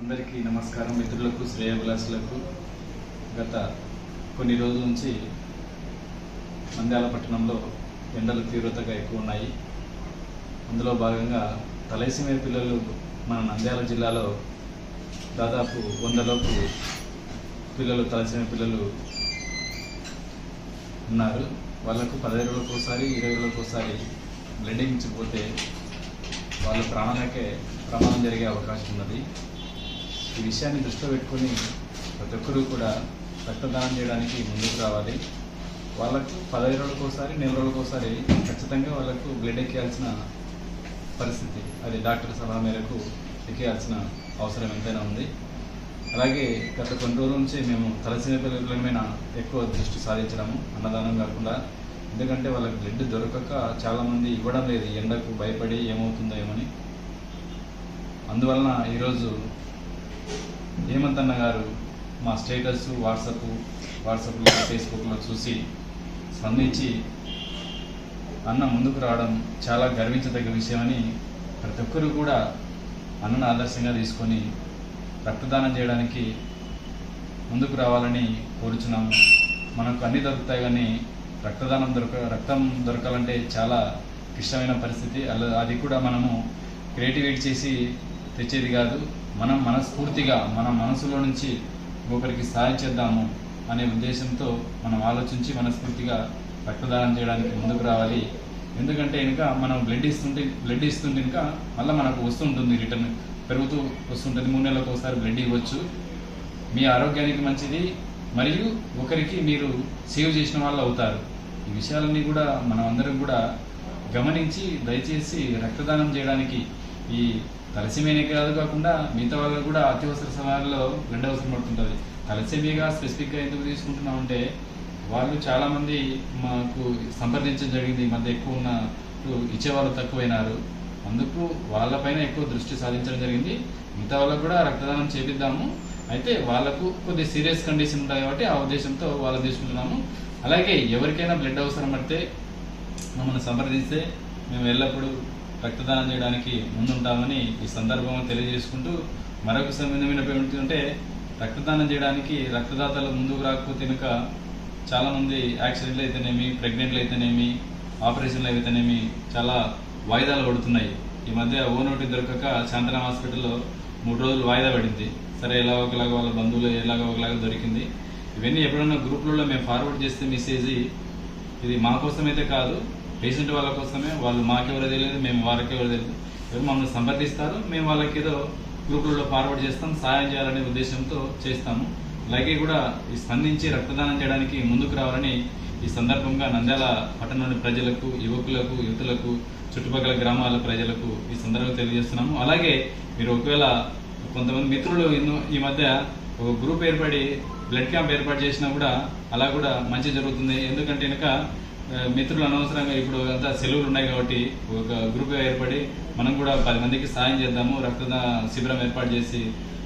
అందరికీ నమస్కారం మిత్రులకు శ్రేయభిలాసులకు గత కొన్ని రోజుల నుంచి మంద్యాల పట్టణంలో ఎండలు తీవ్రతగా ఎక్కువ ఉన్నాయి. అందులో భాగంగా తలైసిమే పిల్లలు మన నంద్యాల జిల్లాలో దాదాపు వందలోపు పిల్లలు తలసిమే పిల్లలు ఉన్నారు. వాళ్ళకు పదహైదు రోజులకు ఒకసారి ఇరవై రోజులకు ఒకసారి బ్లెండింగ్ ఇచ్చిపోతే వాళ్ళ ప్రాణాలకే ప్రమాదం జరిగే అవకాశం ఉన్నది. ఈ విషయాన్ని దృష్టిలో పెట్టుకొని ప్రతి ఒక్కరూ కూడా రక్తదానం చేయడానికి ముందుకు రావాలి. వాళ్ళకు పదహైదు రోజులకోసారి నెల రోజులకోసారి ఖచ్చితంగా వాళ్ళకు బ్లడ్ ఎక్కేయాల్సిన పరిస్థితి. అది డాక్టర్ సలహా మేరకు ఎక్కేయాల్సిన అవసరం ఎంతైనా ఉంది. అలాగే గత కొన్ని రోజుల నుంచి మేము తలసిన పిల్లల మీద ఎక్కువ దృష్టి సాధించడము అన్నదానం కాకుండా ఎందుకంటే వాళ్ళకి బ్లడ్ దొరకక చాలామంది ఇవ్వడం లేదు. ఎండకు భయపడి ఏమవుతుందో ఏమని అందువలన ఈరోజు హేమంత్ అన్న గారు మా స్టేటస్ వాట్సాప్ వాట్సాప్లో ఫేస్బుక్లో చూసి స్పందించి అన్న ముందుకు రావడం చాలా గర్వించదగ్గ విషయమని ప్రతి ఒక్కరూ కూడా అన్నను ఆదర్శంగా తీసుకొని రక్తదానం చేయడానికి ముందుకు రావాలని కోరుచున్నాము మనకు అన్ని దొరుకుతాయి కానీ రక్తదానం దొరక రక్తం దొరకాలంటే చాలా క్లిష్టమైన పరిస్థితి. అలా అది కూడా మనము క్రియేటివేట్ చేసి తెచ్చేది కాదు. మనం మనస్ఫూర్తిగా మన మనసులో నుంచి ఒకరికి సాయం చేద్దాము అనే ఉద్దేశంతో మనం ఆలోచించి మనస్ఫూర్తిగా రక్తదానం చేయడానికి ముందుకు రావాలి. ఎందుకంటే ఇంకా మనం బ్లడ్ ఇస్తుంటే బ్లడ్ ఇస్తుంటే ఇంకా మళ్ళీ మనకు వస్తుంటుంది రిటర్న్ పెరుగుతూ వస్తుంటుంది. మూడు నెలలకు ఒకసారి బ్లడ్ ఇవ్వచ్చు. మీ ఆరోగ్యానికి మంచిది. మరియు ఒకరికి మీరు సేవ్ చేసిన వాళ్ళు అవుతారు. ఈ విషయాలన్నీ కూడా మనం అందరం కూడా గమనించి దయచేసి రక్తదానం చేయడానికి ఈ తలసేమియానే కాదు కాకుండా మిగతా వాళ్ళకు కూడా అత్యవసర సమయాల్లో బ్లడ్ అవసరం పడుతుంటుంది. తలసేమియాగా స్పెసిఫిక్గా ఎందుకు తీసుకుంటున్నాం అంటే వాళ్ళు చాలామంది మాకు సంప్రదించడం జరిగింది ఈ మధ్య ఎక్కువ ఉన్న ఇచ్చేవాళ్ళు తక్కువైనారు. అందుకు వాళ్ళపైన ఎక్కువ దృష్టి సాధించడం జరిగింది. మిగతా వాళ్ళకు కూడా రక్తదానం చేపిద్దాము. అయితే వాళ్ళకు కొద్ది సీరియస్ కండిషన్ ఉంటాయి కాబట్టి ఆ ఉద్దేశంతో వాళ్ళు తీసుకుంటున్నాము. అలాగే ఎవరికైనా బ్లడ్ అవసరం పడితే మమ్మల్ని సంప్రదిస్తే మేము ఎల్లప్పుడూ రక్తదానం చేయడానికి ముందుంటామని ఈ సందర్భంగా తెలియజేసుకుంటూ మరొక సంబంధమైన ఏమిటంటే రక్తదానం చేయడానికి రక్తదాతలు ముందుకు రాకపోతే కనుక చాలామంది యాక్సిడెంట్లు అయితేనేమి ప్రెగ్నెంట్లు అయితేనేమి ఆపరేషన్లు అయితేనేమి చాలా వాయిదాలు పడుతున్నాయి. ఈ మధ్య ఓ నోటి దొరకక శాంతరామ్ హాస్పిటల్లో మూడు రోజులు వాయిదా పడింది. సరే ఎలా ఒకలాగా వాళ్ళ బంధువులు ఎలాగో ఒకలాగా దొరికింది. ఇవన్నీ ఎప్పుడన్నా గ్రూప్లలో మేము ఫార్వర్డ్ చేస్తే మెసేజ్ ఇది మా కోసమైతే కాదు పేషెంట్ వాళ్ళ కోసమే వాళ్ళు మాకెవరో తెలియదు మేము వారికి ఎవరు తెలియదు. ఎవరు మమ్మల్ని సంప్రదిస్తారు మేము వాళ్ళకి ఏదో గ్రూపులలో ఫార్వర్డ్ చేస్తాం సాయం చేయాలనే ఉద్దేశంతో చేస్తాము. అలాగే కూడా ఈ స్పందించి రక్తదానం చేయడానికి ముందుకు రావాలని ఈ సందర్భంగా నంద్యాల పట్టణంలోని ప్రజలకు యువకులకు యువతులకు చుట్టుపక్కల గ్రామాల ప్రజలకు ఈ సందర్భంగా తెలియజేస్తున్నాము. అలాగే మీరు ఒకవేళ కొంతమంది మిత్రులు ఎన్నో ఈ మధ్య ఒక గ్రూప్ ఏర్పడి బ్లడ్ క్యాంప్ ఏర్పాటు చేసినా కూడా అలా కూడా మంచి జరుగుతుంది. ఎందుకంటే కనుక మిత్రులు అనవసరంగా ఇప్పుడు అంతా సెలవులు ఉన్నాయి కాబట్టి ఒక గ్రూప్ ఏర్పడి మనం కూడా పది మందికి సాయం చేద్దాము రక్తదాన శిబిరం ఏర్పాటు చేసి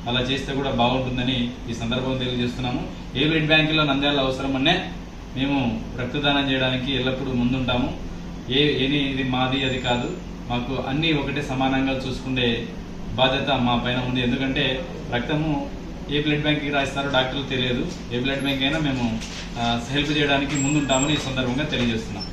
అలా చేస్తే కూడా బాగుంటుందని ఈ సందర్భం తెలియజేస్తున్నాము. ఏ బ్లడ్ బ్యాంకులో నంద్యాల అవసరం అనే మేము రక్తదానం చేయడానికి ఎల్లప్పుడూ ముందుంటాము. ఏ ఏది ఇది మాది అది కాదు. మాకు అన్నీ ఒకటే సమానంగా చూసుకునే బాధ్యత మా పైన ఉంది. ఎందుకంటే రక్తము ఏ బ్లడ్ బ్యాంక్కి రాయిస్తారో డాక్టర్లు తెలియదు. ఏ బ్లడ్ బ్యాంక్ అయినా మేము హెల్ప్ చేయడానికి ముందుంటామని ఈ సందర్భంగా తెలియజేస్తున్నాం.